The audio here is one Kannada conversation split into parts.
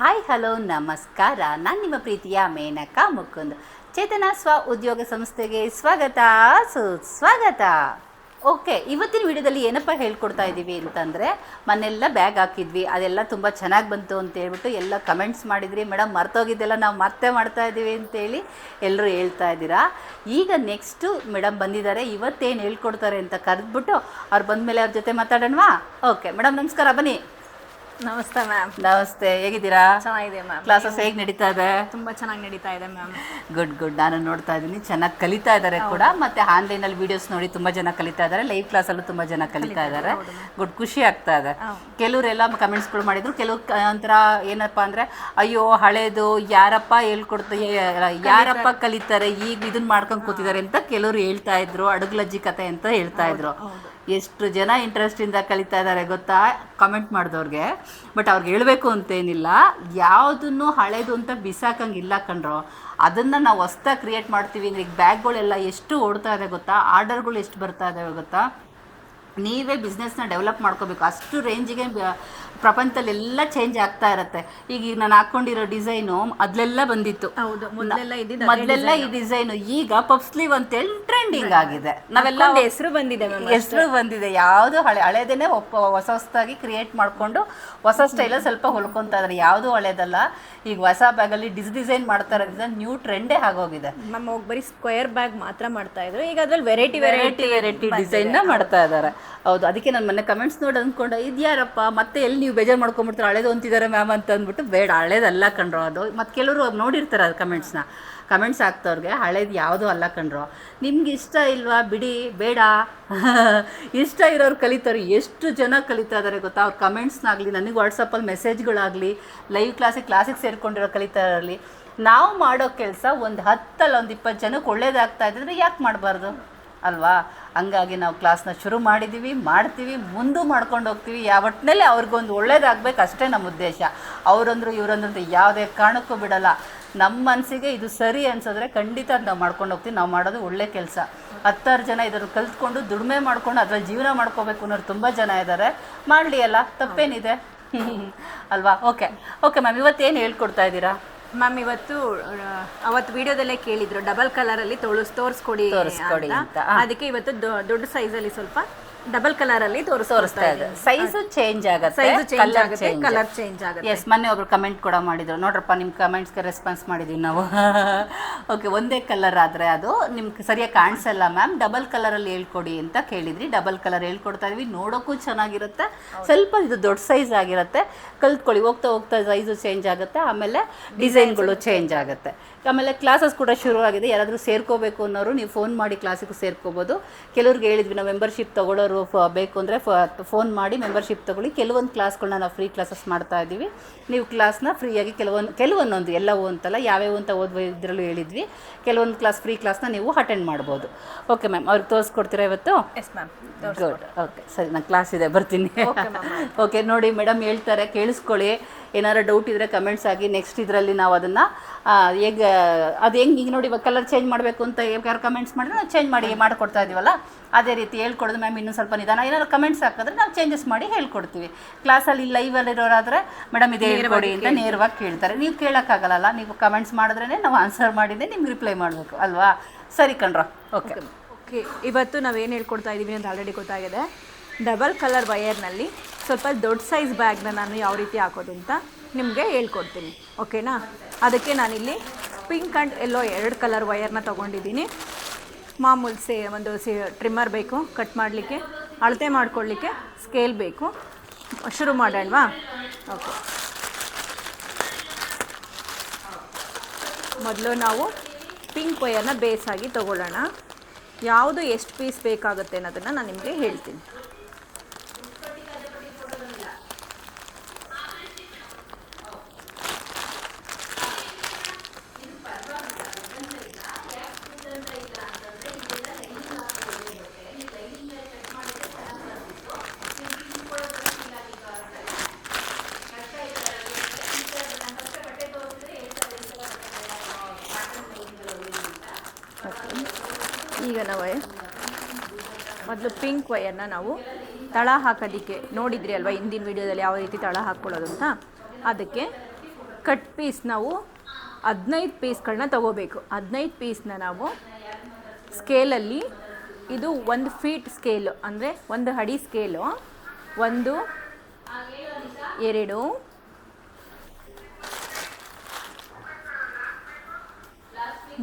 ಹಾಯ್ ಹಲೋ ನಮಸ್ಕಾರ. ನಾನು ನಿಮ್ಮ ಪ್ರೀತಿಯ ಮೇನಕಾ ಮುಕುಂದ್. ಚೇತನ ಸ್ವ ಉದ್ಯೋಗ ಸಂಸ್ಥೆಗೆ ಸ್ವಾಗತ, ಸುಸ್ವಾಗತ. ಓಕೆ ಇವತ್ತಿನ ವಿಡಿಯೋದಲ್ಲಿ ಏನಪ್ಪ ಹೇಳ್ಕೊಡ್ತಾ ಇದ್ದೀವಿ ಅಂತಂದರೆ ಮನೆಲ್ಲ ಬ್ಯಾಗ್ ಹಾಕಿದ್ವಿ. ಅದೆಲ್ಲ ತುಂಬ ಚೆನ್ನಾಗಿ ಬಂತು ಅಂತ ಹೇಳ್ಬಿಟ್ಟು ಎಲ್ಲ ಕಮೆಂಟ್ಸ್ ಮಾಡಿದ್ರಿ. ಮೇಡಮ್ ಮರ್ತೋಗಿದ್ದೆಲ್ಲ ನಾವು ಮತ್ತೆ ಮಾಡ್ತಾ ಇದ್ದೀವಿ ಅಂತೇಳಿ ಎಲ್ಲರೂ ಹೇಳ್ತಾ ಇದ್ದೀರಾ. ಈಗ ನೆಕ್ಸ್ಟು ಮೇಡಮ್ ಬಂದಿದ್ದಾರೆ. ಇವತ್ತೇನು ಹೇಳ್ಕೊಡ್ತಾರೆ ಅಂತ ಕರೆದ್ಬಿಟ್ಟು ಅವ್ರು ಬಂದಮೇಲೆ ಅವ್ರ ಜೊತೆ ಮಾತಾಡೋಣವಾ? ಓಕೆ ಮೇಡಮ್ ನಮಸ್ಕಾರ, ಬನ್ನಿ. ನಮಸ್ತೆ ಮ್ಯಾಮ್. ನಮಸ್ತೆ ಹೇಗಿದ್ದೀರಾ? ಚೆನ್ನಾಗಿದೆ ಮ್ಯಾಮ್. ಕ್ಲಾಸಸ್ ಹೇಗೆ ನಡೀತಾ ಇದೆ? ತುಂಬಾ ಚೆನ್ನಾಗಿ ನಡೀತಾ ಇದೆ ಮ್ಯಾಮ್. Good good. ನಾನು ನೋಡ್ತಾ ಇದ್ದೀನಿ. ಚೆನ್ನಾಗಿ ಕಲಿತಾ ಇದ್ದಾರೆ ಕೂಡ. ಮತ್ತೆ ಆನ್ಲೈನಲ್ಲಿ ವಿಡಿಯೋಸ್ ನೋಡಿ ತುಂಬಾ ಜನ ಕಲಿತಾ ಇದ್ದಾರೆ ಲೈವ್ ಕ್ಲಾಸಲ್ಲೂ ತುಂಬಾ ಜನ ಕಲಿತಾ ಇದ್ದಾರೆ ಗುಡ್ ಖುಷಿ ಆಗ್ತಾ ಇದೆ. ಕೆಲವರೆಲ್ಲ ಕಮೆಂಟ್ಸ್ಗಳು ಮಾಡಿದ್ರು. ಕೆಲವು ಒಂಥರ ಏನಪ್ಪಾ ಅಂದ್ರೆ ಅಯ್ಯೋ ಹಳೇದು ಯಾರಪ್ಪ ಹೇಳ್ಕೊಡ್ತಾ ಯಾರಪ್ಪ ಕಲಿತಾರೆ? ಈಗ ಇದನ್ನ ಮಾಡ್ಕೊಂಡು ಕೂತಿದ್ದಾರೆ ಅಂತ ಕೆಲವರು ಹೇಳ್ತಾ ಇದ್ರು. ಅಡುಗ್ಲಜ್ಜಿ ಕತೆ ಅಂತ ಹೇಳ್ತಾ ಇದ್ರು. ಎಷ್ಟು ಜನ ಇಂಟ್ರೆಸ್ಟಿಂದ ಕಲಿತಾ ಇದ್ದಾರೆ ಗೊತ್ತಾ? ಕಮೆಂಟ್ ಮಾಡಿದವ್ರಿಗೆ. ಬಟ್ ಅವ್ರಿಗೆ ಹೇಳಬೇಕು ಅಂತೇನಿಲ್ಲ. ಯಾವುದನ್ನು ಹಳೇದು ಅಂತ ಬಿಸಾಕಂಗಿಲ್ಲ ಕಣ್ರೋ. ಅದನ್ನು ನಾವು ಹೊಸ್ತಾಗಿ ಕ್ರಿಯೇಟ್ ಮಾಡ್ತೀವಿ ಅಂದರೆ ಈಗ ಬ್ಯಾಗ್ಗಳೆಲ್ಲ ಎಷ್ಟು ಓಡ್ತಾ ಇದೆ ಗೊತ್ತಾ? ಆರ್ಡರ್ಗಳು ಎಷ್ಟು ಬರ್ತಾ ಇದ್ದಾವೆ ಗೊತ್ತಾ? ನೀವೇ ಬಿಸ್ನೆಸ್ನ ಡೆವಲಪ್ ಮಾಡ್ಕೋಬೇಕು. ಅಷ್ಟು ರೇಂಜಿಗೆ ಪ್ರಪಂಚದಲ್ಲಿ ಎಲ್ಲ ಚೇಂಜ್ ಆಗ್ತಾ ಇರುತ್ತೆ. ಈಗ ಈಗ ನಾನು ಹಾಕೊಂಡಿರೋ ಡಿಸೈನು ಅದ್ಲೆಲ್ಲ ಬಂದಿತ್ತು. ಹೌದು ಮೊದಲೆಲ್ಲ ಈ ಡಿಸೈನು ಈಗ ಪಫ್ ಸ್ಲೀವ್ ಅಂತೇಳಿ ಟ್ರೆಂಡಿಂಗ್ ಆಗಿದೆ. ನಾವೆಲ್ಲ ಹೆಸರು ಬಂದಿದೆ ಹೆಸರು ಬಂದಿದೆ. ಯಾವುದು ಹಳೆ ಹಳೇದೇನೆ ಒಪ್ಪ ಹೊಸ ಹೊಸದಾಗಿ ಕ್ರಿಯೇಟ್ ಮಾಡಿಕೊಂಡು ಹೊಸ ಸ್ಟೈಲಲ್ಲಿ ಸ್ವಲ್ಪ ಹೊಲ್ಕೊಂತಾ ಇದ್ದಾರೆ ಯಾವುದು ಹಳೇದಲ್ಲ. ಈಗ ಹೊಸ ಬ್ಯಾಗಲ್ಲಿ ಡಿಸ್ ಡಿಸೈನ್ ಮಾಡ್ತಾ ಇರೋದ್ರಿಂದ ನ್ಯೂ ಟ್ರೆಂಡೇ ಆಗೋಗಿದೆ. ನಮ್ಮ ಹೋಗಿ ಬರೀ ಸ್ಕ್ವೇರ್ ಬ್ಯಾಗ್ ಮಾತ್ರ ಮಾಡ್ತಾ ಇದ್ರು. ಈಗ ಅದ್ರಲ್ಲಿ ವೆರೈಟಿ ವೆರೈಟಿ ವೆರೈಟಿ ಡಿಸೈನ್ನ ಮಾಡ್ತಾ ಇದ್ದಾರೆ ಹೌದು, ಅದಕ್ಕೆ ನಾನು ಮೊನ್ನೆ ಕಮೆಂಟ್ಸ್ ನೋಡಿ ಅಂದ್ಕೊಂಡೆ, ಇದ್ಯಾರಪ್ಪ, ಮತ್ತೆ ಎಲ್ಲಿ ನೀವು ಬೇಜಾರು ಮಾಡ್ಕೊಂಬಿಡ್ತಾರೆ ಹಳೇದು ಅಂತಿದ್ದಾರೆ ಮ್ಯಾಮ್ ಅಂತ ಅಂದ್ಬಿಟ್ಟು, ಬೇಡ, ಹಳೇದಲ್ಲ ಕಣ್ರೋ ಅದು. ಮತ್ತು ಕೆಲವರು ನೋಡಿರ್ತಾರೆ ಅದು ಕಮೆಂಟ್ಸ್ನ ಕಮೆಂಟ್ಸ್ ಹಾಕ್ತವ್ರಿಗೆ, ಹಳೇದು ಯಾವುದೂ ಅಲ್ಲ ಕಣ್ರೋ. ನಿಮ್ಗೆ ಇಷ್ಟ ಇಲ್ವಾ? ಬಿಡಿ, ಬೇಡ. ಇಷ್ಟ ಇರೋರು ಕಲಿತಾರೆ ಎಷ್ಟು ಜನ ಕಲಿತಾ ಇದ್ದಾರೆ ಗೊತ್ತಾ? ಅವ್ರ ಕಮೆಂಟ್ಸ್ನಾಗಲಿ ನನಗೆ ವಾಟ್ಸಪ್ಪಲ್ಲಿ ಮೆಸೇಜ್ಗಳಾಗಲಿ ಲೈವ್ ಕ್ಲಾಸಿಗೆ ಕ್ಲಾಸಿಗೆ ಸೇರಿಕೊಂಡಿರೋ ಕಲಿತಾ ಇರಲಿ ನಾವು ಮಾಡೋ ಕೆಲಸ ಒಂದು ಹತ್ತಲ್ಲ ಒಂದು ಇಪ್ಪತ್ತು ಜನಕ್ಕೆ ಒಳ್ಳೇದಾಗ್ತಾ ಇದ್ದರೆ ಯಾಕೆ ಮಾಡಬಾರ್ದು? ಅಲ್ವಾ? ಹಂಗಾಗಿ ನಾವು ಕ್ಲಾಸ್ನ ಶುರು ಮಾಡಿದ್ದೀವಿ ಮಾಡ್ತೀವಿ, ಮುಂದೂ ಮಾಡ್ಕೊಂಡು ಹೋಗ್ತೀವಿ. ಯಾವ ಒಟ್ಟಿನಲ್ಲಿ ಅವ್ರಿಗೊಂದು ಒಳ್ಳೇದಾಗಬೇಕು, ಅಷ್ಟೇ ನಮ್ಮ ಉದ್ದೇಶ. ಅವರಂದ್ರು, ಇವರಂದ್ರು ಅಂತ ಯಾವುದೇ ಕಾರಣಕ್ಕೂ ಬಿಡಲ್ಲ. ನಮ್ಮ ಮನಸ್ಸಿಗೆ ಇದು ಸರಿ ಅನ್ಸಿದ್ರೆ ಖಂಡಿತ ನಾವು ಮಾಡ್ಕೊಂಡು ಹೋಗ್ತೀವಿ. ನಾವು ಮಾಡೋದು ಒಳ್ಳೆ ಕೆಲಸ. ಹತ್ತಾರು ಜನ ಇದನ್ನು ಕಲ್ತ್ಕೊಂಡು, ದುಡಿಮೆ ಮಾಡ್ಕೊಂಡು, ಅದರಲ್ಲಿ ಜೀವನ ಮಾಡ್ಕೋಬೇಕು ಅನ್ನೋರು ತುಂಬ ಜನ ಇದ್ದಾರೆ. ಮಾಡಲಿ ಅಲ್ಲ, ತಪ್ಪೇನಿದೆ. ಅಲ್ವಾ? ಓಕೆ ಓಕೆ ಮ್ಯಾಮ್ ಇವತ್ತೇನು ಹೇಳ್ಕೊಡ್ತಾ ಇದ್ದೀರಾ? ಮ್ಯಾಮ್ ಇವತ್ತು ಅವತ್ತು ವಿಡಿಯೋದಲ್ಲೇ ಕೇಳಿದ್ರು ಡಬಲ್ ಕಲರ್ ಅಲ್ಲಿ ತೋರಿಸ್ ತೋರಿಸ್ಕೊಡಿ ತೋರಿಸ್ಕೊಡಿ ಅಂತ. ಅದಕ್ಕೆ ಇವತ್ತು ದೊ- ದೊಡ್ಡ ಸೈಜ್ ಅಲ್ಲಿ ಸ್ವಲ್ಪ ಡಬಲ್ ಕಲರ್ ಅಲ್ಲಿ ತೋರಿಸ್ತಾ ಇದೆ. ಸೈಜ್ ಚೇಂಜ್ ಆಗುತ್ತೆ. ಸೈಜ್ ಚೇಂಜ್ ಆಗುತ್ತೆ ಕಲರ್ ಚೇಂಜ್ ಆಗುತ್ತೆ. ಎಸ್ ಮೊನ್ನೆ ಒಬ್ರು ಕಮೆಂಟ್ ಕೂಡ ಮಾಡಿದ್ರು. ನೋಡ್ರಪ್ಪ ನಿಮ್ಮ ಕಮೆಂಟ್ಸ್ಗೆ ರೆಸ್ಪಾನ್ಸ್ ಮಾಡಿದೀವಿ ನಾವು. ಓಕೆ ಒಂದೇ ಕಲರ್ ಆದರೆ ಅದು ನಿಮ್ಗೆ ಸರಿಯಾಗಿ ಕಾಣಿಸಲ್ಲ ಮ್ಯಾಮ್ ಡಬಲ್ ಕಲರ್ ಅಲ್ಲಿ ಹೇಳ್ಕೊಡಿ ಅಂತ ಕೇಳಿದ್ರಿ ಡಬಲ್ ಕಲರ್ ಹೇಳ್ಕೊಡ್ತಾ ಇದೀವಿ. ನೋಡೋಕ್ಕೂ ಚೆನ್ನಾಗಿರುತ್ತೆ. ಸ್ವಲ್ಪ ಇದು ದೊಡ್ಡ ಸೈಜ್ ಆಗಿರುತ್ತೆ. ಕಲ್ತ್ಕೊಳ್ಳಿ ಹೋಗ್ತಾ ಹೋಗ್ತಾ ಸೈಜು ಚೇಂಜ್ ಆಗುತ್ತೆ. ಆಮೇಲೆ ಡಿಸೈನ್ಗಳು ಚೇಂಜ್ ಆಗುತ್ತೆ. ಆಮೇಲೆ ಕ್ಲಾಸಸ್ ಕೂಡ ಶುರು ಆಗಿದೆ ಯಾರಾದರೂ ಸೇರ್ಕೋಬೇಕು ಅನ್ನೋರು ನೀವು ಫೋನ್ ಮಾಡಿ ಕ್ಲಾಸಿಗೆ ಸೇರ್ಕೋಬೋದು. ಕೆಲವ್ರಿಗೆ ಹೇಳಿದ್ವಿ ನಾವು ಮೆಂಬರ್ಶಿಪ್ ತೊಗೊಳೋರು ಫ- ಬೇಕು ಅಂದರೆ ಫೋನ್ ಮಾಡಿ ಮೆಂಬರ್ಶಿಪ್ ತೊಗೊಳ್ಳಿ. ಕೆಲವೊಂದು ಕ್ಲಾಸ್ಗಳನ್ನ ನಾವು ಫ್ರೀ ಕ್ಲಾಸಸ್ ಮಾಡ್ತಾ ಇದ್ದೀವಿ. ನೀವು ಕ್ಲಾಸ್ನ ಫ್ರೀಯಾಗಿ ಕೆಲವೊಂದು ಕೆಲವೊಂದೊಂದು ಎಲ್ಲವೂ ಅಂತಲ್ಲ ಯಾವ್ಯಾವ ಅಂತ ಓದುವ ಇದರಲ್ಲೂ ಹೇಳಿದ್ವಿ. ಕೆಲವೊಂದು ಕ್ಲಾಸ್ ಫ್ರೀ ಕ್ಲಾಸ್ನ ನೀವು ಅಟೆಂಡ್ ಮಾಡ್ಬೋದು. ಓಕೆ ಮ್ಯಾಮ್ ಅವ್ರಿಗೆ ತೋರಿಸ್ಕೊಡ್ತೀರಾ ಇವತ್ತು? ಎಸ್ ಮ್ಯಾಮ್ ಗುಡ್ ಓಕೆ ಸರಿ ನಾನು ಕ್ಲಾಸ್ ಇದೆ ಬರ್ತೀನಿ. ಓಕೆ ನೋಡಿ ಮೇಡಮ್ ಹೇಳ್ತಾರೆ ಕೇಳಿಸ್ಕೊಳ್ಳಿ. ಏನಾರು ಡೌಟ್ ಇದ್ದರೆ ಕಮೆಂಟ್ಸ್ ಆಗಿ ನೆಕ್ಸ್ಟ್ ಇದರಲ್ಲಿ ನಾವು ಅದನ್ನು ಹೇಗೆ ಅದು ಹೆಂಗೆ ಈಗ ನೋಡಿ ಇವಾಗ ಕಲರ್ ಚೇಂಜ್ ಮಾಡಬೇಕು ಅಂತ ಯಾರು ಕಮೆಂಟ್ಸ್ ಮಾಡಿದ್ರೆ ನಾವು ಚೇಂಜ್ ಮಾಡಿ ಮಾಡಿಕೊಡ್ತಾ ಇದೀವಲ್ಲ? ಅದೇ ರೀತಿ ಹೇಳ್ಕೊಡೋದು ಮ್ಯಾಮ್ ಇನ್ನೂ ಸ್ವಲ್ಪ ನಿಧಾನ. ಏನಾದ್ರು ಕಮೆಂಟ್ಸ್ ಹಾಕಿದ್ರೆ ನಾವು ಚೇಂಜಸ್ ಮಾಡಿ ಹೇಳ್ಕೊಡ್ತೀವಿ. ಕ್ಲಾಸಲ್ಲಿ ಲೈವಲ್ಲಿರೋರಾದರೆ ಮೇಡಮ್ ಇದೇ ಹೇಳ್ಕೊಡಿ ಅಂತ ನೇರವಾಗಿ ಕೇಳ್ತಾರೆ. ನೀವು ಕೇಳೋಕ್ಕಾಗಲ್ಲ ನೀವು ಕಮೆಂಟ್ಸ್ ಮಾಡಿದ್ರೇ ನಾವು ಆನ್ಸರ್ ಮಾಡಿದ್ದೆ ನಿಮ್ಗೆ ರಿಪ್ಲೈ ಮಾಡಬೇಕು ಅಲ್ವಾ? ಸರಿ ಕಣ್ರ. ಓಕೆ ಓಕೆ ಇವತ್ತು ನಾವೇನು ಹೇಳ್ಕೊಡ್ತಾ ಇದ್ದೀವಿ ಅಂತ ಆಲ್ರೆಡಿ ಗೊತ್ತಾಗಿದೆ. ಡಬಲ್ ಕಲರ್ ವಯರ್ನಲ್ಲಿ ಸ್ವಲ್ಪ ದೊಡ್ಡ ಸೈಜ್ ಬ್ಯಾಗ್ನ ನಾನು ಯಾವ ರೀತಿ ಹಾಕೋದು ಅಂತ ನಿಮಗೆ ಹೇಳ್ಕೊಡ್ತೀನಿ, ಓಕೆನಾ? ಅದಕ್ಕೆ ನಾನಿಲ್ಲಿ ಪಿಂಕ್ ಆ್ಯಂಡ್ ಎಲ್ಲೋ ಎರಡು ಕಲರ್ ವಯರ್ನ ತೊಗೊಂಡಿದ್ದೀನಿ. ಮಾಮೂಲು ಸೇ ಒಂದು ಸಿ ಟ್ರಿಮ್ಮರ್ ಬೇಕು, ಕಟ್ ಮಾಡಲಿಕ್ಕೆ, ಅಳತೆ ಮಾಡ್ಕೊಳ್ಳಿಕ್ಕೆ ಸ್ಕೇಲ್ ಬೇಕು. ಶುರು ಮಾಡೋಣವಾ? ಓಕೆ. ಮೊದಲು ನಾವು ಪಿಂಕ್ ವಯರ್ನ ಬೇಸಾಗಿ ತೊಗೊಳ್ಳೋಣ. ಯಾವುದು ಎಷ್ಟು ಪೀಸ್ ಬೇಕಾಗುತ್ತೆ ಅನ್ನೋದನ್ನು ನಾನು ನಿಮಗೆ ಹೇಳ್ತೀನಿ ಈಗ ನಾವು ಮೊದಲು ಪಿಂಕ್ ವಯರ್ನ ನಾವು ತಳ ಹಾಕೋದಕ್ಕೆ ನೋಡಿದ್ರಿ ಅಲ್ವಾ? ಹಿಂದಿನ ವಿಡಿಯೋದಲ್ಲಿ ಯಾವ ರೀತಿ ತಳ ಹಾಕ್ಕೊಳ್ಳೋದು ಅಂತ? ಅದಕ್ಕೆ ಕಟ್ ಪೀಸ್ ನಾವು ಹದಿನೈದು ಪೀಸ್ಗಳನ್ನ ತಗೋಬೇಕು. ಹದಿನೈದು ಪೀಸ್ನ ನಾವು ಸ್ಕೇಲಲ್ಲಿ ಇದು ಒಂದು ಫೀಟ್ ಸ್ಕೇಲು ಅಂದರೆ ಒಂದು ಅಡಿ ಸ್ಕೇಲು ಒಂದು, ಎರಡು,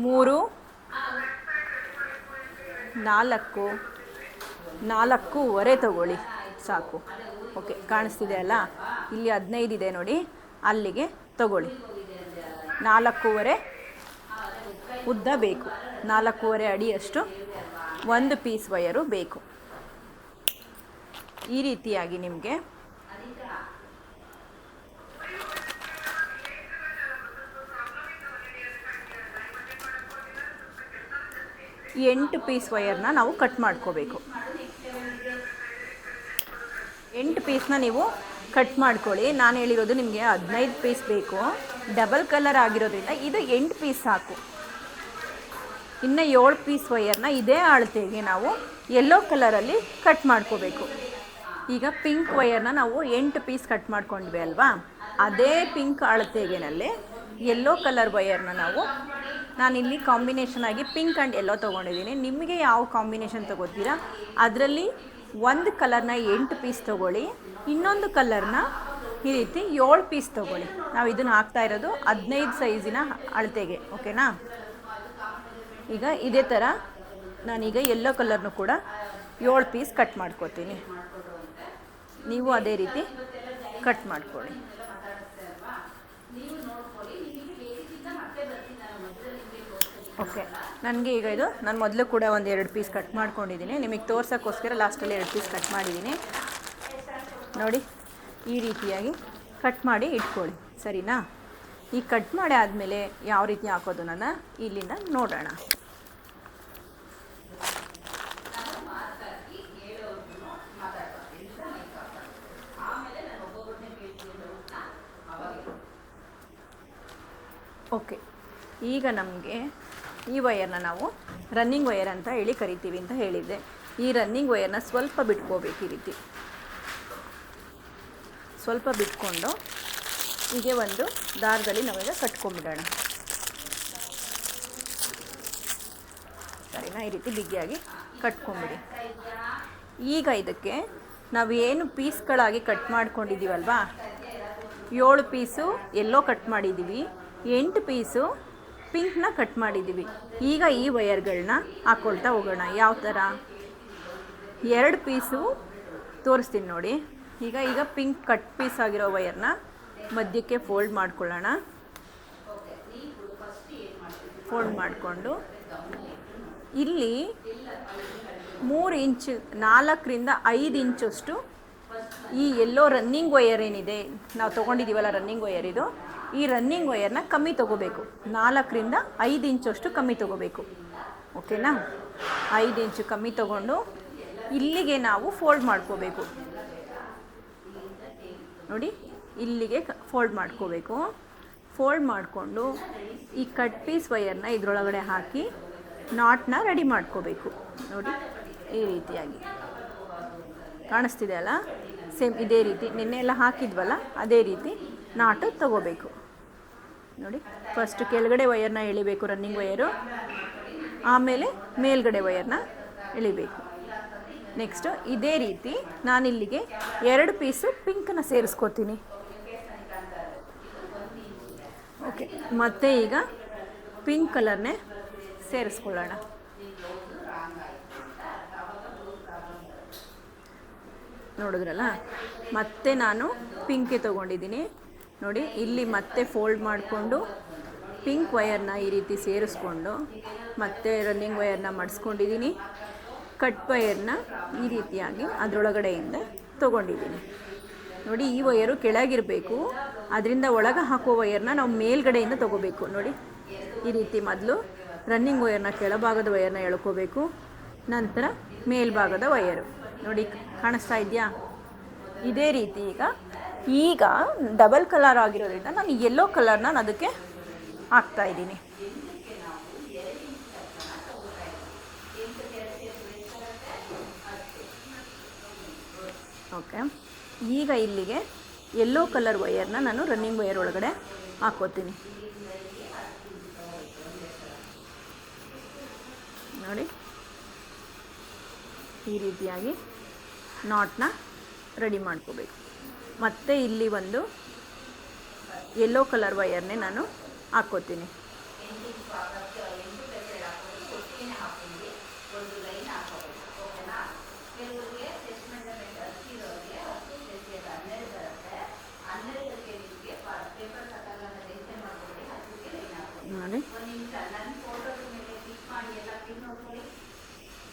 ಮೂರು, ನಾಲ್ಕು ನಾಲ್ಕೂವರೆ ತಗೊಳ್ಳಿ. ಸಾಕು. ಓಕೆ, ಕಾಣಿಸ್ತಿದೆ ಅಲ್ಲ? ಇಲ್ಲಿ ಹದಿನೈದು ಇದೆ ನೋಡಿ. ಅಲ್ಲಿಗೆ ತಗೊಳ್ಳಿ. ನಾಲ್ಕೂವರೆ ಉದ್ದ ಬೇಕು. ನಾಲ್ಕೂವರೆ ಅಡಿಯಷ್ಟು ಒಂದು ಪೀಸ್ ವಯರು ಬೇಕು. ಈ ರೀತಿಯಾಗಿ ನಿಮಗೆ ಎಂಟು ಪೀಸ್ ವಯರ್ನ ನಾವು ಕಟ್ ಮಾಡ್ಕೋಬೇಕು. ಎಂಟು ಪೀಸ್ನ ನೀವು ಕಟ್ ಮಾಡ್ಕೊಳ್ಳಿ. ನಾನು ಹೇಳಿರೋದು ನಿಮಗೆ ಹದಿನೈದು ಪೀಸ್ ಬೇಕು. ಡಬಲ್ ಕಲರ್ ಆಗಿರೋದ್ರಿಂದ ಇದು ಎಂಟು ಪೀಸ್ ಸಾಕು. ಇನ್ನು ಏಳು ಪೀಸ್ ವೈಯರ್ನ ಇದೇ ಅಳತೆಗೆ ನಾವು ಯೆಲ್ಲೋ ಕಲರಲ್ಲಿ ಕಟ್ ಮಾಡ್ಕೋಬೇಕು. ಈಗ ಪಿಂಕ್ ವಯರ್ನ ನಾವು ಎಂಟು ಪೀಸ್ ಕಟ್ ಮಾಡ್ಕೊಂಡ್ವಿ ಅಲ್ವಾ? ಅದೇ ಪಿಂಕ್ ಅಳತೆಗೆನಲ್ಲಿ ಯೆಲ್ಲೋ ಕಲರ್ ವೈಯರ್ನ ನಾವು ನಾನಿಲ್ಲಿ ಕಾಂಬಿನೇಷನ್ ಆಗಿ ಪಿಂಕ್ ಆ್ಯಂಡ್ ಎಲ್ಲೋ ತೊಗೊಂಡಿದ್ದೀನಿ. ನಿಮಗೆ ಯಾವ ಕಾಂಬಿನೇಷನ್ ತೊಗೋತೀರಾ? ಅದರಲ್ಲಿ ಒಂದು ಕಲರ್ನ ಎಂಟು ಪೀಸ್ ತೊಗೊಳ್ಳಿ, ಇನ್ನೊಂದು ಕಲರ್ನ ಈ ರೀತಿ ಏಳು ಪೀಸ್ ತೊಗೊಳ್ಳಿ. ನಾವು ಇದನ್ನು ಹಾಕ್ತಾ ಇರೋದು ಹದಿನೈದು ಸೈಜಿನ ಅಳತೆಗೆ, ಓಕೆನಾ? ಈಗ ಇದೇ ಥರ ನಾನೀಗ ಎಲ್ಲೋ ಕಲರ್ನು ಕೂಡ ಏಳು ಪೀಸ್ ಕಟ್ ಮಾಡ್ಕೋತೀನಿ. ನೀವು ಅದೇ ರೀತಿ ಕಟ್ ಮಾಡ್ಕೊಳ್ಳಿ. ಓಕೆ. ನನಗೆ ಈಗ ಇದು, ನಾನು ಮೊದಲು ಕೂಡ ಒಂದು ಎರಡು ಪೀಸ್ ಕಟ್ ಮಾಡ್ಕೊಂಡಿದ್ದೀನಿ ನಿಮಗೆ ತೋರ್ಸೋಕ್ಕೋಸ್ಕರ ಲಾಸ್ಟಲ್ಲಿ ಎರಡು ಪೀಸ್ ಕಟ್ ಮಾಡಿದ್ದೀನಿ ನೋಡಿ, ಈ ರೀತಿಯಾಗಿ ಕಟ್ ಮಾಡಿ ಇಟ್ಕೊಳ್ಳಿ. ಸರಿನಾ? ಈ ಕಟ್ ಮಾಡಿ ಆದಮೇಲೆ ಯಾವ ರೀತಿ ಹಾಕೋದು ನಾನು ಇಲ್ಲಿಂದ ನೋಡೋಣ. ಓಕೆ. ಈಗ ನಮಗೆ ಈ ವಯರ್ನ ನಾವು ರನ್ನಿಂಗ್ ವಯರ್ ಅಂತ ಹೇಳಿ ಕರಿತೀವಿ ಅಂತ ಹೇಳಿದ್ದೆ. ಈ ರನ್ನಿಂಗ್ ವಯರ್ನ ಸ್ವಲ್ಪ ಬಿಟ್ಕೋಬೇಕು ಈ ರೀತಿ. ಸ್ವಲ್ಪ ಬಿಟ್ಕೊಂಡು ಹೀಗೆ ಒಂದು ದಾರದಲ್ಲಿ ನಾವೀಗ ಕಟ್ಕೊಂಡ್ಬಿಡೋಣ. ಸರಿನಾ? ಈ ರೀತಿ ಬಿಗಿಯಾಗಿ ಕಟ್ಕೊಂಬಿಡಿ ಈಗ ಇದಕ್ಕೆ ನಾವು ಏನು ಪೀಸ್ಗಳಾಗಿ ಕಟ್ ಮಾಡ್ಕೊಂಡಿದ್ದೀವಲ್ವಾ? ಏಳು ಪೀಸು ಎಲ್ಲೋ ಕಟ್ ಮಾಡಿದ್ದೀವಿ. ಎಂಟು ಪೀಸು ಪಿಂಕ್ನ ಕಟ್ ಮಾಡಿದ್ದೀವಿ. ಈಗ ಈ ವಯರ್ಗಳನ್ನ ಹಾಕ್ಕೊಳ್ತಾ ಹೋಗೋಣ. ಯಾವ ಥರ ಎರಡು ಪೀಸು ತೋರಿಸ್ತೀನಿ ನೋಡಿ. ಈಗ ಈಗ ಪಿಂಕ್ ಕಟ್ ಪೀಸ್ ಆಗಿರೋ ವಯರ್ನ ಮಧ್ಯಕ್ಕೆ ಫೋಲ್ಡ್ ಮಾಡ್ಕೊಳ್ಳೋಣ. ಫೋಲ್ಡ್ ಮಾಡಿಕೊಂಡು. ಇಲ್ಲಿ ಮೂರು ಇಂಚು, ನಾಲ್ಕರಿಂದ ಐದು ಇಂಚಷ್ಟು ಈ ಎಲ್ಲೋ ರನ್ನಿಂಗ್ ವಯರ್ ಏನಿದೆ, ನಾವು ತೊಗೊಂಡಿದ್ದೀವಲ್ಲ ರನ್ನಿಂಗ್ ವೈಯರ್ ಇದು ಈ ರನ್ನಿಂಗ್ ವಯರ್ನ ಕಮ್ಮಿ ತೊಗೋಬೇಕು. ನಾಲ್ಕರಿಂದ ಐದು ಇಂಚಷ್ಟು ಕಮ್ಮಿ ತೊಗೋಬೇಕು. ಓಕೆನಾ ಐದು ಇಂಚು ಕಮ್ಮಿ ತೊಗೊಂಡು ಇಲ್ಲಿಗೆ ನಾವು ಫೋಲ್ಡ್ ಮಾಡ್ಕೋಬೇಕು. ನೋಡಿ, ಇಲ್ಲಿಗೆ ಫೋಲ್ಡ್ ಮಾಡ್ಕೋಬೇಕು. ಫೋಲ್ಡ್ ಮಾಡಿಕೊಂಡು ಈ ಕಟ್ ಪೀಸ್ ವಯರ್ನ ಇದರೊಳಗಡೆ ಹಾಕಿ ನಾಟ್ನ ರೆಡಿ ಮಾಡ್ಕೋಬೇಕು. ನೋಡಿ, ಈ ರೀತಿಯಾಗಿ. ಕಾಣಿಸ್ತಿದೆ ಅಲ್ಲ? ಸೇಮ್ ಇದೇ ರೀತಿ. ನಿನ್ನೆ ಎಲ್ಲ ಹಾಕಿದ್ವಲ್ಲ? ಅದೇ ರೀತಿ ನಾಟು ತಗೋಬೇಕು. ನೋಡಿ. ಫಸ್ಟ್ ಕೆಳಗಡೆ ವಯರ್ನ ಎಳಿಬೇಕು ರನ್ನಿಂಗ್ ವಯರು ಆಮೇಲೆ ಮೇಲ್ಗಡೆ ವಯರ್ನ ಎಳಿಬೇಕು. ನೆಕ್ಸ್ಟು ಇದೇ ರೀತಿ ನಾನಿಲ್ಲಿಗೆ ಎರಡು ಪೀಸು ಪಿಂಕನ್ನ ಸೇರಿಸ್ಕೋತೀನಿ. ಓಕೆ ಮತ್ತೆ ಈಗ ಪಿಂಕ್ ಕಲರ್ನೇ ಸೇರಿಸ್ಕೊಳ್ಳೋಣ. ನೋಡಿದ್ರಲ್ಲ? ಮತ್ತೆ ನಾನು ಪಿಂಕೆ ತೊಗೊಂಡಿದ್ದೀನಿ. ನೋಡಿ, ಇಲ್ಲಿ ಮತ್ತೆ ಫೋಲ್ಡ್ ಮಾಡಿಕೊಂಡು ಪಿಂಕ್ ವೈಯರ್ನ ಈ ರೀತಿ ಸೇರಿಸ್ಕೊಂಡು ಮತ್ತೆ ರನ್ನಿಂಗ್ ವಯರ್ನ ಮಡಿಸ್ಕೊಂಡಿದ್ದೀನಿ. ಕಟ್ ವಯರ್ನ ಈ ರೀತಿಯಾಗಿ ಅದರೊಳಗಡೆಯಿಂದ ತೊಗೊಂಡಿದ್ದೀನಿ. ನೋಡಿ, ಈ ವಯರು ಕೆಳಗಿರಬೇಕು. ಅದರಿಂದ ಒಳಗೆ ಹಾಕೋ ವಯರ್ನ ನಾವು ಮೇಲ್ಗಡೆಯಿಂದ ತೊಗೋಬೇಕು. ನೋಡಿ, ಈ ರೀತಿ ಮೊದಲು ರನ್ನಿಂಗ್ ವಯರ್ನ ಕೆಳಭಾಗದ ವಯರ್ನ ಎಳ್ಕೋಬೇಕು. ನಂತರ ಮೇಲ್ಭಾಗದ ವಯರು ನೋಡಿ, ಕಾಣಿಸ್ತಾ ಇದೆಯಾ? ಇದೇ ರೀತಿ ಈಗ ಈಗ ಡಬಲ್ ಕಲರ್ ಆಗಿರೋದ್ರಿಂದ ನಾನು ಯೆಲ್ಲೋ ಕಲರ್ನ ನಾನು ಅದಕ್ಕೆ ಹಾಕ್ತಾ ಇದ್ದೀನಿ. ಓಕೆ ಈಗ ಇಲ್ಲಿಗೆ ಯೆಲ್ಲೋ ಕಲರ್ ವೈಯರ್ನ ನಾನು ರನ್ನಿಂಗ್ ವಯರ್ ಒಳಗಡೆ ಹಾಕೋತೀನಿ. ನೋಡಿ. ಈ ರೀತಿಯಾಗಿ ನಾಟ್ನ ರೆಡಿ ಮಾಡ್ಕೋಬೇಕು. ಮತ್ತು ಇಲ್ಲಿ ಒಂದು ಯೆಲ್ಲೋ ಕಲರ್ ವಯರ್ನೇ ನಾನು ಹಾಕ್ಕೋತೀನಿ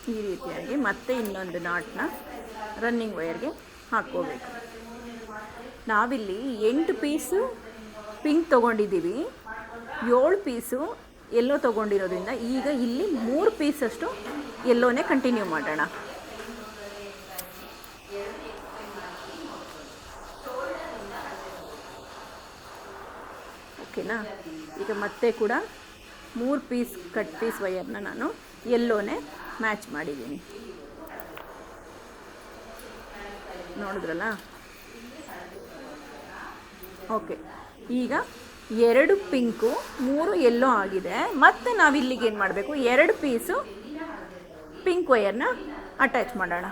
ಈ ರೀತಿಯಾಗಿ ಮತ್ತೆ ಇನ್ನೊಂದು ನಾಟ್ನ ರನ್ನಿಂಗ್ ವೈರ್ಗೆ ಹಾಕ್ಕೋಬೇಕು ನಾವಿಲ್ಲಿ ಎಂಟು ಪೀಸು ಪಿಂಕ್ ತೊಗೊಂಡಿದ್ದೀವಿ. ಏಳು ಪೀಸು ಎಲ್ಲೋ ತೊಗೊಂಡಿರೋದ್ರಿಂದ ಈಗ ಇಲ್ಲಿ ಮೂರು ಪೀಸಷ್ಟು ಎಲ್ಲೋನೇ ಕಂಟಿನ್ಯೂ ಮಾಡೋಣ. ಓಕೆನಾ? ಈಗ ಮತ್ತೆ ಕೂಡ ಮೂರು ಪೀಸ್ ಕಟ್ ಪೀಸ್ ವಯರ್ನ ನಾನು ಎಲ್ಲೋನೇ ಮ್ಯಾಚ್ ಮಾಡಿದ್ದೀನಿ. ನೋಡಿದ್ರಲ್ಲ? ಓಕೆ. ಈಗ ಎರಡು ಪಿಂಕು, ಮೂರು ಎಲ್ಲೋ ಆಗಿದೆ. ಮತ್ತೆ ನಾವಿಲ್ಲಿಗೆ ಏನು ಮಾಡಬೇಕು? ಎರಡು ಪೀಸು ಪಿಂಕ್ ವೈಯರ್ನ ಅಟ್ಯಾಚ್ ಮಾಡೋಣ.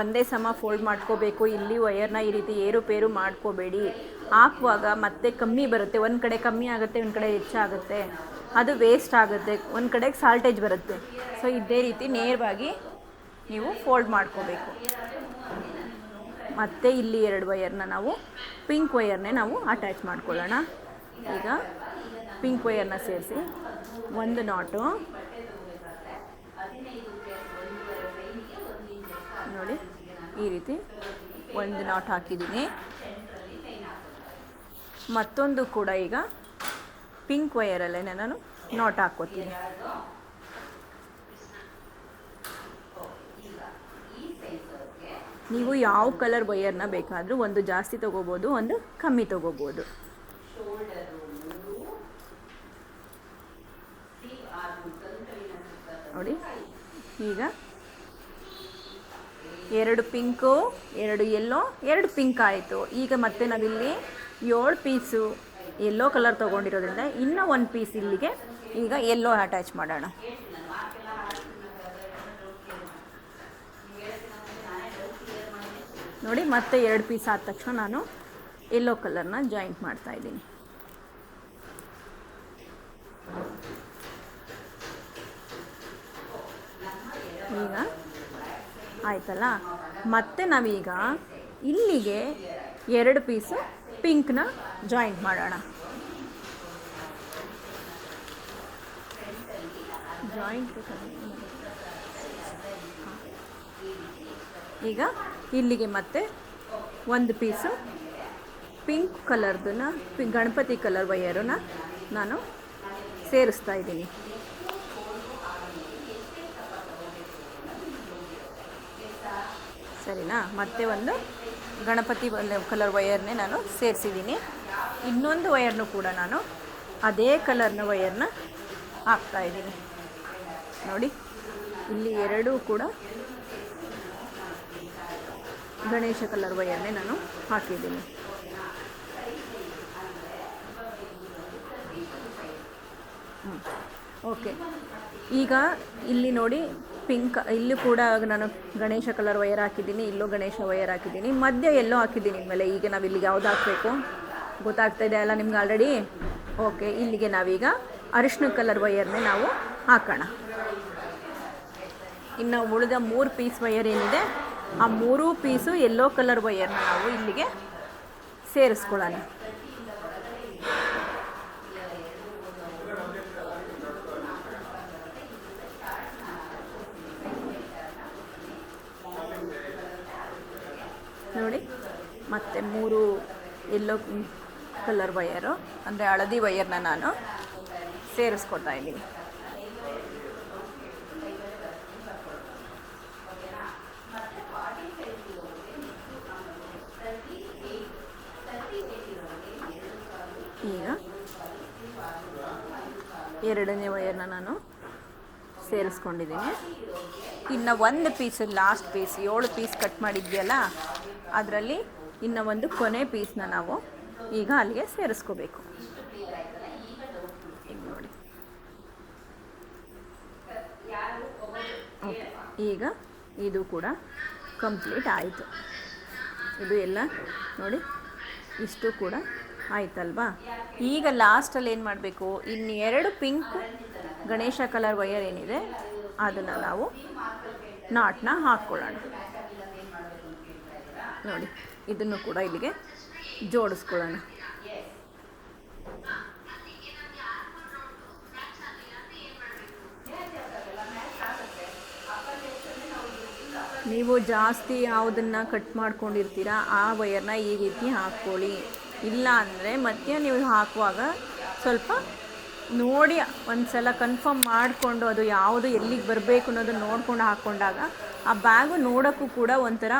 ಒಂದೇ ಸಮ ಫೋಲ್ಡ್ ಮಾಡ್ಕೋಬೇಕು. ಇಲ್ಲಿ ವಯರ್ನ ಈ ರೀತಿ ಏರುಪೇರು ಮಾಡ್ಕೋಬೇಡಿ. ಹಾಕುವಾಗ ಮತ್ತೆ ಕಮ್ಮಿ ಬರುತ್ತೆ. ಒಂದು ಕಡೆ ಕಮ್ಮಿ ಆಗುತ್ತೆ, ಒಂದು ಕಡೆ ಹೆಚ್ಚಾಗುತ್ತೆ ಅದು ವೇಸ್ಟ್ ಆಗುತ್ತೆ. ಒಂದು ಕಡೆಗೆ ಸಾಲ್ಟೇಜ್ ಬರುತ್ತೆ. ಸೊ ಇದೇ ರೀತಿ ನೇರವಾಗಿ ನೀವು ಫೋಲ್ಡ್ ಮಾಡ್ಕೋಬೇಕು. ಮತ್ತೆ ಇಲ್ಲಿ ಎರಡು ವಯರ್ನ ನಾವು ಪಿಂಕ್ ವೈಯರ್ನೇ ನಾವು ಅಟ್ಯಾಚ್ ಮಾಡ್ಕೊಳ್ಳೋಣ. ಈಗ ಪಿಂಕ್ ವಯರ್ನ ಸೇರಿಸಿ ಒಂದು ನಾಟು ನೋಡಿ, ಈ ರೀತಿ ಒಂದು ನಾಟ್ ಹಾಕಿದ್ದೀನಿ. ಮತ್ತೊಂದು ಕೂಡ ಈಗ ಪಿಂಕ್ ವೈಯರಲ್ಲೇ ನಾನು ನಾಟ್ ಹಾಕ್ಕೋತೀನಿ. ನೀವು ಯಾವ ಕಲರ್ ವೈಯರ್ನ ಬೇಕಾದರೂ ಒಂದು ಜಾಸ್ತಿ ತೊಗೋಬೋದು, ಒಂದು ಕಮ್ಮಿ ತೊಗೋಬೋದು. ನೋಡಿ, ಈಗ ಎರಡು ಪಿಂಕು ಎರಡು ಎಲ್ಲೋ ಎರಡು ಪಿಂಕ್ ಆಯಿತು. ಈಗ ಮತ್ತೆ ನಾವಿಲ್ಲಿ ಏಳು ಪೀಸು ಎಲ್ಲೋ ಕಲರ್ ತೊಗೊಂಡಿರೋದ್ರಿಂದ ಇನ್ನೂ ಒಂದು ಪೀಸ್ ಇಲ್ಲಿಗೆ ಈಗ ಎಲ್ಲೋ ಅಟ್ಯಾಚ್ ಮಾಡೋಣ. ನೋಡಿ, ಮತ್ತೆ ಎರಡು ಪೀಸ್ ಆದ ತಕ್ಷಣ ನಾನು ಯೆಲ್ಲೋ ಕಲರ್ನ ಜಾಯಿಂಟ್ ಮಾಡ್ತಾ ಇದ್ದೀನಿ. ಈಗ ಆಯ್ತಲ್ಲ? ಮತ್ತೆ ನಾವೀಗ ಇಲ್ಲಿಗೆ ಎರಡು ಪೀಸು ಪಿಂಕ್ನ ಜಾಯಿಂಟ್ ಮಾಡೋಣ. ಜಾಯಿಂಟ್ ಈಗ ಇಲ್ಲಿಗೆ ಮತ್ತೆ ಒಂದು ಪೀಸು ಪಿಂಕ್ ಕಲರ್ದನ್ನ ಪಿ ಗಣಪತಿ ಕಲರ್ ವೈಯರನ್ನು ನಾನು ಸೇರಿಸ್ತಾ ಇದ್ದೀನಿ. ಸರಿನಾ? ಮತ್ತೆ ಒಂದು ಗಣಪತಿ ಕಲರ್ ವೈಯರ್ನೇ ನಾನು ಸೇರಿಸಿದ್ದೀನಿ. ಇನ್ನೊಂದು ವೈಯರ್ನು ಕೂಡ ನಾನು ಅದೇ ಕಲರ್ನ ವೈಯರ್ನ ಹಾಕ್ತಾ ಇದ್ದೀನಿ. ನೋಡಿ, ಇಲ್ಲಿ ಎರಡೂ ಕೂಡ ಗಣೇಶ ಕಲರ್ ವೈಯನ್ನೇ ನಾನು ಹಾಕಿದ್ದೀನಿ. ಓಕೆ ಈಗ ಇಲ್ಲಿ ನೋಡಿ ಪಿಂಕ್ ಇಲ್ಲೂ ಕೂಡ ನಾನು ಗಣೇಶ ಕಲರ್ ವೈಯರ್ ಹಾಕಿದ್ದೀನಿ, ಇಲ್ಲೂ ಗಣೇಶ ವೈಯರ್ ಹಾಕಿದ್ದೀನಿ, ಮಧ್ಯ ಎಲ್ಲೋ ಹಾಕಿದ್ದೀನಿ ಮೇಲೆ ಈಗ ನಾವು ಇಲ್ಲಿಗೆ ಯಾವ್ದು ಹಾಕಬೇಕು? ಗೊತ್ತಾಗ್ತಾ ಇದೆ ಅಲ್ಲ ನಿಮ್ಗೆ ಆಲ್ರೆಡಿ ಓಕೆ ಇಲ್ಲಿಗೆ ನಾವೀಗ ಅರಿಶಿನ ಕಲರ್ ವೈಯರ್ನೇ ನಾವು ಹಾಕೋಣ. ಇನ್ನು ಉಳಿದ ಮೂರು ಪೀಸ್ ವೈಯರ್ ಏನಿದೆ? ಆ ಮೂರೂ ಪೀಸು ಎಲ್ಲೋ ಕಲರ್ ವೈಯರ್ನ ನಾವು ಇಲ್ಲಿಗೆ ಸೇರಿಸ್ಕೊಳ್ಳೋಣ. ನೋಡಿ, ಮತ್ತೆ ಮೂರು ಎಲ್ಲೋ ಕಲರ್ ವೈಯರು ಅಂದರೆ ಹಳದಿ ವೈಯರ್ನ ನಾನು ಸೇರಿಸ್ಕೊತಾ ಇದ್ದೀನಿ ಈಗ ಎರಡನೇ ವಯರ್ನ ನಾನು ಸೇರಿಸ್ಕೊಂಡಿದ್ದೀನಿ. ಇನ್ನು ಒಂದು ಪೀಸ್ ಲಾಸ್ಟ್ ಪೀಸ್ ಏಳು ಪೀಸ್ ಕಟ್ ಮಾಡಿದ್ಯಲ್ಲ, ಅದರಲ್ಲಿ ಇನ್ನು ಒಂದು ಕೊನೆ ಪೀಸ್ನ ನಾವು ಈಗ ಅಲ್ಲಿಗೆ ಸೇರಿಸ್ಕೋಬೇಕು. ಈಗ ನೋಡಿ. ಈಗ ಇದು ಕೂಡ ಕಂಪ್ಲೀಟ್ ಆಯಿತು. ಇದು ಎಲ್ಲ ನೋಡಿ, ಇಷ್ಟು ಕೂಡ ಆಯ್ತಲ್ವಾ? ಈಗ ಲಾಸ್ಟಲ್ಲಿ ಏನು ಮಾಡಬೇಕು? ಇನ್ನು ಎರಡು ಪಿಂಕ್ ಗಣೇಶ ಕಲರ್ ವೈಯರ್ ಏನಿದೆ, ಅದನ್ನು ನಾವು ನಾಟ್ನ ಹಾಕ್ಕೊಳ್ಳೋಣ ನೋಡಿ, ಇದನ್ನು ಕೂಡ ಇಲ್ಲಿಗೆ ಜೋಡಿಸ್ಕೊಳ್ಳೋಣ. ನೀವು ಜಾಸ್ತಿ ಯಾವುದನ್ನು ಕಟ್ ಮಾಡ್ಕೊಂಡಿರ್ತೀರಾ, ಆ ವೈರ್ನ ಈ ರೀತಿ ಹಾಕ್ಕೊಳ್ಳಿ. ಇಲ್ಲ ಅಂದರೆ ಮತ್ತೆ ನೀವು ಹಾಕುವಾಗ ಸ್ವಲ್ಪ ನೋಡಿ ಒಂದು ಸಲ ಕನ್ಫರ್ಮ್ ಮಾಡಿಕೊಂಡು ಅದು ಯಾವುದು ಎಲ್ಲಿಗೆ ಬರಬೇಕು ಅನ್ನೋದನ್ನ ನೋಡ್ಕೊಂಡು ಹಾಕ್ಕೊಂಡಾಗ ಆ ಬ್ಯಾಗು ನೋಡೋಕ್ಕೂ ಕೂಡ ಒಂಥರ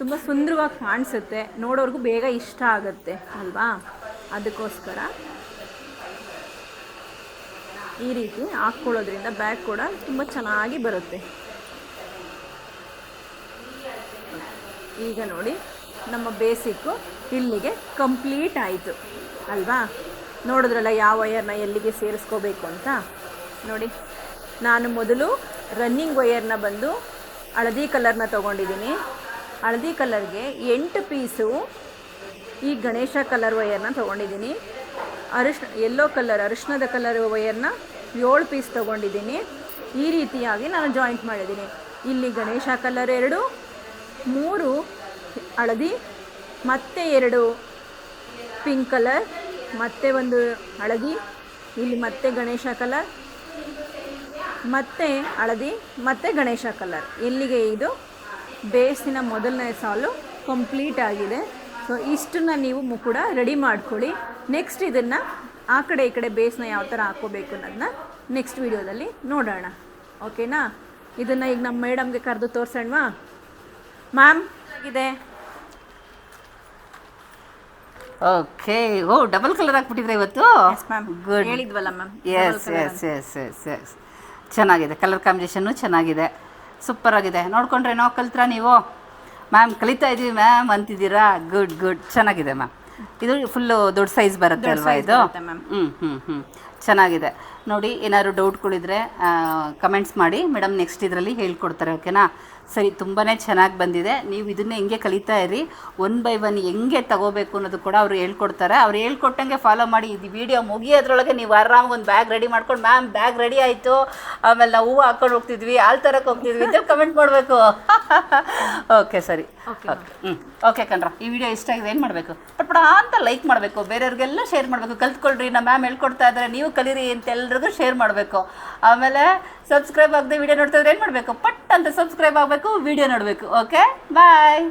ತುಂಬ ಸುಂದರವಾಗಿ ಕಾಣಿಸುತ್ತೆ. ನೋಡೋರ್ಗೂ ಬೇಗ ಇಷ್ಟ ಆಗುತ್ತೆ, ಅಲ್ವಾ? ಅದಕ್ಕೋಸ್ಕರ ಈ ರೀತಿ ಹಾಕ್ಕೊಳ್ಳೋದ್ರಿಂದ ಬ್ಯಾಗ್ ಕೂಡ ತುಂಬ ಚೆನ್ನಾಗಿ ಬರುತ್ತೆ. ಈಗ ನೋಡಿ, ನಮ್ಮ ಬೇಸಿಕ್ಕು ಇಲ್ಲಿಗೆ ಕಂಪ್ಲೀಟ್ ಆಯಿತು. ಅಲ್ವಾ? ನೋಡಿದ್ರಲ್ಲ ಯಾವ ವಯರ್ನ ಎಲ್ಲಿಗೆ ಸೇರಿಸ್ಕೋಬೇಕು ಅಂತ? ನೋಡಿ, ನಾನು ಮೊದಲು ರನ್ನಿಂಗ್ ವಯರ್ನ ಬಂದು ಹಳದಿ ಕಲರ್ನ ತೊಗೊಂಡಿದ್ದೀನಿ. ಹಳದಿ ಕಲರ್ಗೆ ಎಂಟು ಪೀಸು ಈ ಗಣೇಶ ಕಲರ್ ವಯರ್ನ ತೊಗೊಂಡಿದ್ದೀನಿ. ಅರಿಶ್ ಎಲ್ಲೋ ಕಲರ್ ಅರಿಶಿನದ ಕಲರ್ ವಯರ್ನ ಏಳು ಪೀಸ್ ತೊಗೊಂಡಿದ್ದೀನಿ. ಈ ರೀತಿಯಾಗಿ ನಾನು ಜಾಯಿಂಟ್ ಮಾಡಿದ್ದೀನಿ. ಇಲ್ಲಿ ಗಣೇಶ ಕಲರ್ ಎರಡು, ಮೂರು ಹಳದಿ ಮತ್ತೆ ಎರಡು ಪಿಂಕ್ ಕಲರ್ ಮತ್ತೆ ಒಂದು ಹಳದಿ, ಇಲ್ಲಿ ಮತ್ತೆ ಗಣೇಶ ಕಲರ್ ಮತ್ತೆ ಹಳದಿ, ಮತ್ತೆ ಗಣೇಶ ಕಲರ್ ಇಲ್ಲಿಗೆ ಇದು ಬೇಸಿನ ಮೊದಲನೇ ಸಾಲು ಕಂಪ್ಲೀಟ್ ಆಗಿದೆ. ಸೊ ಇಷ್ಟನ್ನ ನೀವು ಮು- ಕೂಡ ರೆಡಿ ಮಾಡ್ಕೊಳ್ಳಿ. ನೆಕ್ಸ್ಟ್ ಇದನ್ನು ಆ ಕಡೆ ಈ ಕಡೆ ಬೇಸ್ನ ಯಾವ ಥರ ಹಾಕೋಬೇಕು ಅನ್ನೋದನ್ನ ನೆಕ್ಸ್ಟ್ ವಿಡಿಯೋದಲ್ಲಿ ನೋಡೋಣ. ಓಕೆನಾ ಇದನ್ನು ಈಗ ನಮ್ಮ ಮೇಡಮ್ಗೆ ಕರೆದು ತೋರಿಸೋಣವಾ? ಮ್ಯಾಮ್ ಇದೆ ಓಕೆ ಓ ಡಬಲ್ ಕಲರ್ ಹಾಕ್ಬಿಟ್ಟಿದ್ರೆ ಇವತ್ತು? Ma'am good ಹೇಳಿದ್ವಲ್ಲ ma'am yes yes yes yes yes ಚೆನ್ನಾಗಿದೆ. ಕಲರ್ ಕಾಂಬಿನೇಷನ್ನು ಚೆನ್ನಾಗಿದೆ. ಸೂಪರ್ ಆಗಿದೆ. ನೋಡ್ಕೊಂಡ್ರೆ ನಾವು ಕಲ್ತ್ರಾ ನೀವು? ಮ್ಯಾಮ್ ಕಲಿತಾ ಇದೀವಿ ಮ್ಯಾಮ್ ಅಂತಿದ್ದೀರಾ? ಗುಡ್ ಗುಡ್ ಚೆನ್ನಾಗಿದೆ ಮ್ಯಾಮ್ ಇದು ಫುಲ್ಲು ದೊಡ್ಡ ಸೈಜ್ ಬರುತ್ತೆ ಅಲ್ವಾ ಇದು. ಹ್ಞೂ ಹ್ಞೂ ಹ್ಞೂ ಚೆನ್ನಾಗಿದೆ. ನೋಡಿ ಏನಾದ್ರು ಡೌಟ್ಗಳಿದ್ರೆ ಕಮೆಂಟ್ಸ್ ಮಾಡಿ. ಮೇಡಮ್ ನೆಕ್ಸ್ಟ್ ಇದರಲ್ಲಿ ಹೇಳ್ಕೊಡ್ತಾರೆ ಓಕೆನಾ ಸರಿ ತುಂಬಾ ಚೆನ್ನಾಗಿ ಬಂದಿದೆ. ನೀವು ಇದನ್ನೇ ಹೆಂಗೆ ಕಲಿತಾ ಇರಿ. ಒನ್ ಬೈ ಒನ್ ಹೆಂಗೆ ತಗೋಬೇಕು ಅನ್ನೋದು ಕೂಡ ಅವರು ಹೇಳ್ಕೊಡ್ತಾರೆ. ಅವ್ರು ಹೇಳ್ಕೊಟ್ಟಂಗೆ ಫಾಲೋ ಮಾಡಿ ಇದು ವಿಡಿಯೋ ಮುಗಿಯೋದ್ರೊಳಗೆ ನೀವು ಆರಾಮಾಗಿ ಒಂದು ಬ್ಯಾಗ್ ರೆಡಿ ಮಾಡ್ಕೊಂಡು ಮ್ಯಾಮ್ ಬ್ಯಾಗ್ ರೆಡಿ ಆಯಿತು. ಆಮೇಲೆ ನಾವು ಹೂವು ಹಾಕೊಂಡು ಹೋಗ್ತಿದ್ವಿ ಹಾಲು ತರಕ್ಕೆ ಹೋಗ್ತಿದ್ವಿ ಅಂತ ಕಮೆಂಟ್ ಮಾಡಬೇಕು. ಓಕೆ ಸರಿ. ಓಕೆ ಹ್ಞೂ ಓಕೆ ಕಣ್ರ ಈ ವಿಡಿಯೋ ಇಷ್ಟ ಆಗಿದೆ ಏನು ಮಾಡಬೇಕು? ಪಟ್ಪಡ ಅಂತ ಲೈಕ್ ಮಾಡಬೇಕು ಬೇರೆಯವ್ರಿಗೆಲ್ಲ ಶೇರ್ ಮಾಡಬೇಕು. ಕಲ್ತ್ಕೊಳ್ರಿ ನಮ್ಮ ಮ್ಯಾಮ್ ಹೇಳ್ಕೊಡ್ತಾ ಇದ್ದಾರೆ ನೀವು ಕಲೀರಿ ಅಂತ ಎಲ್ಲರಿಗೂ ಶೇರ್ ಮಾಡಬೇಕು. ಆಮೇಲೆ ಸಬ್ಸ್ಕ್ರೈಬ್ ಆಗದೆ ವಿಡಿಯೋ ನೋಡ್ತಾ ಇದ್ರೆ ಏನು ಮಾಡಬೇಕು? ಪಟ್ ಅಂತ ಸಬ್ಸ್ಕ್ರೈಬ್ ಆಗಬೇಕು ವಿಡಿಯೋ ನೋಡಬೇಕು. Okay bye